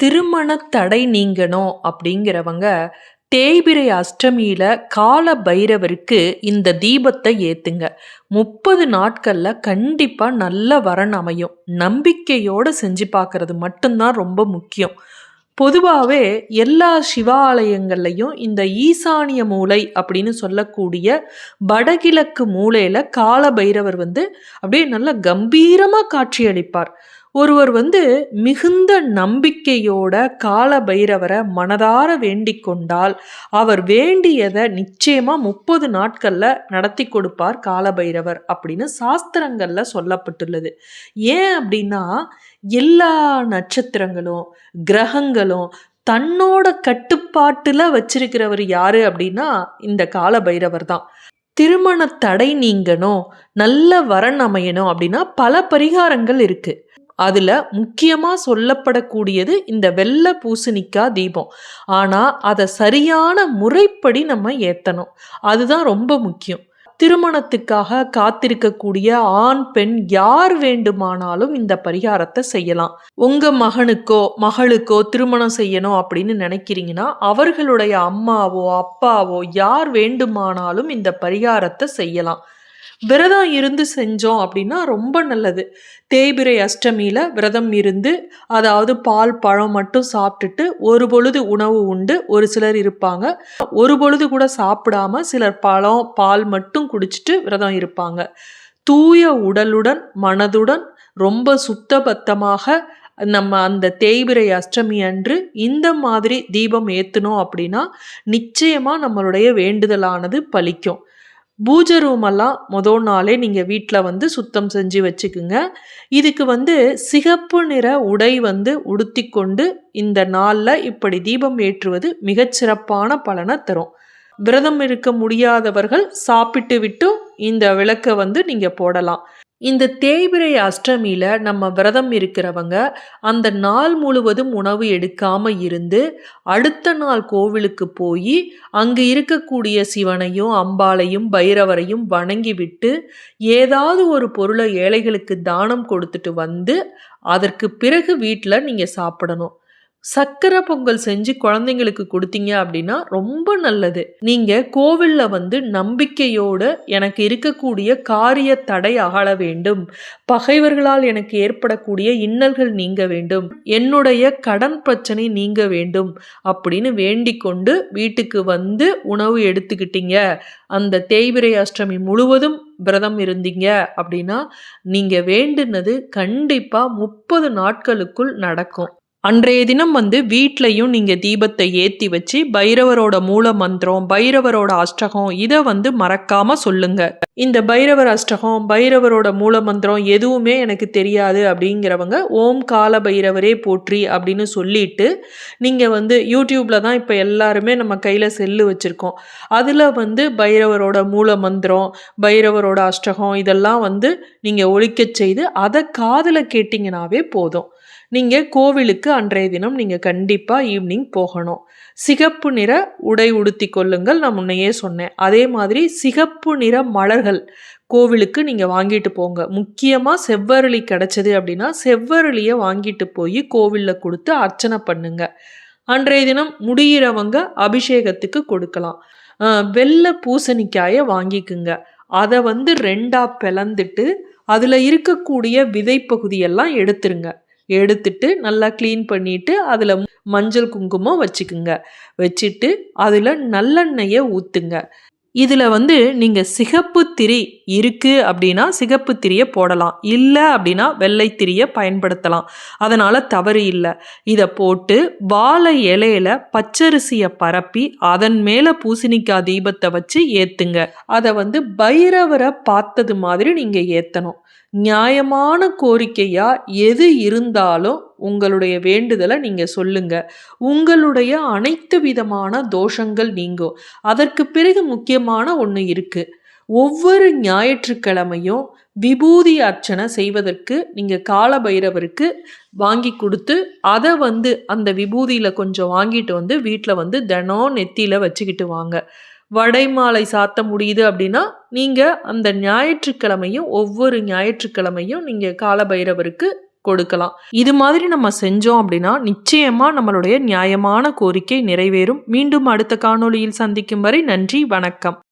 திருமண தடை நீங்கணும் அப்படிங்கிறவங்க தேய்பிரை அஷ்டமியில கால பைரவருக்கு இந்த தீபத்தை ஏத்துங்க. முப்பது நாட்கள்ல கண்டிப்பா நல்ல வரன் அமையும். நம்பிக்கையோட செஞ்சு பார்க்கறது மட்டும்தான் ரொம்ப முக்கியம். பொதுவாகவே எல்லா சிவாலயங்கள்லையும் இந்த ஈசானிய மூலை அப்படின்னு சொல்லக்கூடிய வடகிழக்கு மூலையில் கால பைரவர் வந்து அப்படியே நல்லா கம்பீரமாக காட்சியளிப்பார். ஒருவர் வந்து மிகுந்த நம்பிக்கையோட கால பைரவரை மனதார வேண்டிக் கொண்டால் அவர் வேண்டியதை நிச்சயமாக முப்பது நாட்களில் நடத்தி கொடுப்பார் கால பைரவர் அப்படின்னு சாஸ்திரங்களில் சொல்லப்பட்டுள்ளது. ஏன் அப்படின்னா எல்லா நட்சத்திரங்களும் கிரகங்களும் தன்னோட கட்டுப்பாட்டில் வச்சிருக்கிறவர் யாரு அப்படின்னா இந்த கால பைரவர் தான். திருமண தடை நீங்கணும் நல்ல வரன் அமையணும் அப்படின்னா பல பரிகாரங்கள் இருக்குது அதில் முக்கியமாக சொல்லப்படக்கூடியது இந்த வெள்ளை பூசணிக்காய் தீபம். ஆனால் அதை சரியான முறைப்படி நம்ம ஏற்றணும் அதுதான் ரொம்ப முக்கியம். திருமணத்துக்காக காத்திருக்கக்கூடிய ஆண் பெண் யார் வேண்டுமானாலும் இந்த பரிகாரத்தை செய்யலாம். உங்க மகனுக்கோ மகளுக்கோ திருமணம் செய்யணும் அப்படின்னு நினைக்கிறீங்கன்னா அவர்களுடைய அம்மாவோ அப்பாவோ யார் வேண்டுமானாலும் இந்த பரிகாரத்தை செய்யலாம். விரதம் இருந்து செஞ்சோம் அப்படின்னா ரொம்ப நல்லது. தேய்பிரை அஷ்டமியில் விரதம் இருந்து அதாவது பால் பழம் மட்டும் சாப்பிட்டுட்டு ஒரு பொழுது உணவு உண்டு ஒரு சிலர் இருப்பாங்க. ஒரு பொழுது கூட சாப்பிடாம சிலர் பழம் பால் மட்டும் குடிச்சிட்டு விரதம் இருப்பாங்க. தூய உடலுடன் மனதுடன் ரொம்ப சுத்தபத்தமாக நம்ம அந்த தேய்பிரை அஷ்டமி அன்று இந்த மாதிரி தீபம் ஏற்றணும் அப்படின்னா நிச்சயமாக நம்மளுடைய வேண்டுதலானது பலிக்கும். பூஜை ரூமெல்லாம் மொதல் நாளே நீங்கள் வீட்டில் வந்து சுத்தம் செஞ்சு வச்சுக்குங்க. இதுக்கு வந்து சிகப்பு நிற உடை வந்து உடுத்தி கொண்டு இந்த நாளில் இப்படி தீபம் ஏற்றுவது மிகச்சிறப்பான பலனை தரும். விரதம் இருக்க முடியாதவர்கள் சாப்பிட்டு விட்டு இந்த விளக்கை வந்து நீங்கள் போடலாம். இந்த தேய்பிரை அஷ்டமியில் நம்ம விரதம் இருக்கிறவங்க அந்த நாள் முழுவதும் உணவு எடுக்காமல் இருந்து அடுத்த நாள் கோவிலுக்கு போய் அங்கு இருக்கக்கூடிய சிவனையும் அம்பாளையும் பைரவரையும் வணங்கிவிட்டு ஏதாவது ஒரு பொருளை ஏழைகளுக்கு தானம் கொடுத்துட்டு வந்து அதற்கு பிறகு வீட்டில் நீங்கள் சாப்பிடணும். சக்கரை பொங்கல் செஞ்சு குழந்தைங்களுக்கு கொடுத்தீங்க அப்படின்னா ரொம்ப நல்லது. நீங்க கோவில்ல வந்து நம்பிக்கையோடு எனக்கு இருக்கக்கூடிய காரிய தடை அகல வேண்டும். பகைவர்களால் எனக்கு ஏற்படக்கூடிய இன்னல்கள் நீங்க வேண்டும். என்னுடைய கடன் பிரச்சனை நீங்க வேண்டும் அப்படின்னு வேண்டிக் கொண்டு வீட்டுக்கு வந்து உணவு எடுத்துக்கிட்டீங்க. அந்த தேய்பிரை அஷ்டமி முழுவதும் விரதம் இருந்தீங்க அப்படின்னா நீங்க வேண்டுனது கண்டிப்பா முப்பது நாட்களுக்குள் நடக்கும். அன்றைய தினம் வந்து வீட்லையும் நீங்கள் தீபத்தை ஏற்றி வச்சு பைரவரோட மூல மந்திரம் பைரவரோட அஷ்டகம் இதை வந்து மறக்காம சொல்லுங்க. இந்த பைரவர் அஷ்டகம் பைரவரோட மூல மந்திரம் எதுவுமே எனக்கு தெரியாது அப்படிங்கிறவங்க ஓம் கால பைரவரே போற்றி அப்படின்னு சொல்லிட்டு நீங்கள் வந்து யூடியூப்பில் தான் இப்போ எல்லாருமே நம்ம கையில் செல்லு வச்சுருக்கோம். அதில் வந்து பைரவரோட மூல மந்திரம் பைரவரோட அஷ்டகம் இதெல்லாம் வந்து நீங்கள் ஒழிக்க செய்து அதை காதில் கேட்டிங்கனாவே போதும். நீங்கள் கோவிலுக்கு அன்றைய தினம் நீங்கள் கண்டிப்பாக ஈவினிங் போகணும். சிகப்பு நிற உடை உடுத்தி கொள்ளுங்கள் நான் முன்னையே சொன்னேன். அதே மாதிரி சிகப்பு நிற மலர்கள் கோவிலுக்கு நீங்கள் வாங்கிட்டு போங்க. முக்கியமாக செவ்வரளி கிடச்சிது அப்படின்னா செவ்வரளியை வாங்கிட்டு போய் கோவிலில் கொடுத்து அர்ச்சனை பண்ணுங்க. அன்றைய தினம் முடிகிறவங்க அபிஷேகத்துக்கு கொடுக்கலாம். வெள்ளை பூசணிக்காயை வாங்கிக்குங்க. அதை வந்து ரெண்டாக பிளந்துட்டு அதில் இருக்கக்கூடிய விதைப்பகுதியெல்லாம் எடுத்துருங்க. எடுத்துட்டு நல்லா க்ளீன் பண்ணிவிட்டு அதில் மஞ்சள் குங்குமம் வச்சுக்குங்க. வச்சுட்டு அதில் நல்லெண்ணெயை ஊற்றுங்க இதில் வந்து நீங்கள் சிகப்பு திரி இருக்குது அப்படின்னா சிகப்பு திரியை போடலாம். இல்லை அப்படின்னா வெள்ளை திரியை பயன்படுத்தலாம். அதனால் தவறு இல்லை. இதை போட்டு வாழை இலையில பச்சரிசியை பரப்பி அதன் மேலே பூசணிக்காய் தீபத்தை வச்சு ஏற்றுங்க அதை வந்து பைரவரை பார்த்தது மாதிரி நீங்கள் ஏற்றணும் நியாயமான கோரிக்கையாக எது இருந்தாலும் உங்களுடைய வேண்டுதலை நீங்கள் சொல்லுங்க. உங்களுடைய அனைத்து விதமான தோஷங்கள் நீங்கும். அதற்கு பிறகு முக்கியமான ஒன்று இருக்குது ஒவ்வொரு ஞாயிற்றுக்கிழமையும் விபூதி அர்ச்சனை செய்வதற்கு நீங்கள் கால பைரவருக்கு வாங்கி கொடுத்து அதை வந்து அந்த விபூதியில் கொஞ்சம் வாங்கிட்டு வந்து வீட்டில் வந்து தினம் நெத்தியில் வச்சுக்கிட்டு வாங்க. வடை மாலை சாத்த முடியுது அப்படின்னா நீங்கள் அந்த ஞாயிற்றுக்கிழமையும் ஒவ்வொரு ஞாயிற்றுக்கிழமையும் நீங்கள் காலபைரவருக்கு கொடுக்கலாம். இது மாதிரி நம்ம செஞ்சோம் அப்படின்னா நிச்சயமா நம்மளுடைய நியாயமான கோரிக்கை நிறைவேறும். மீண்டும் அடுத்த காணொளியில் சந்திக்கும் வரை நன்றி வணக்கம்.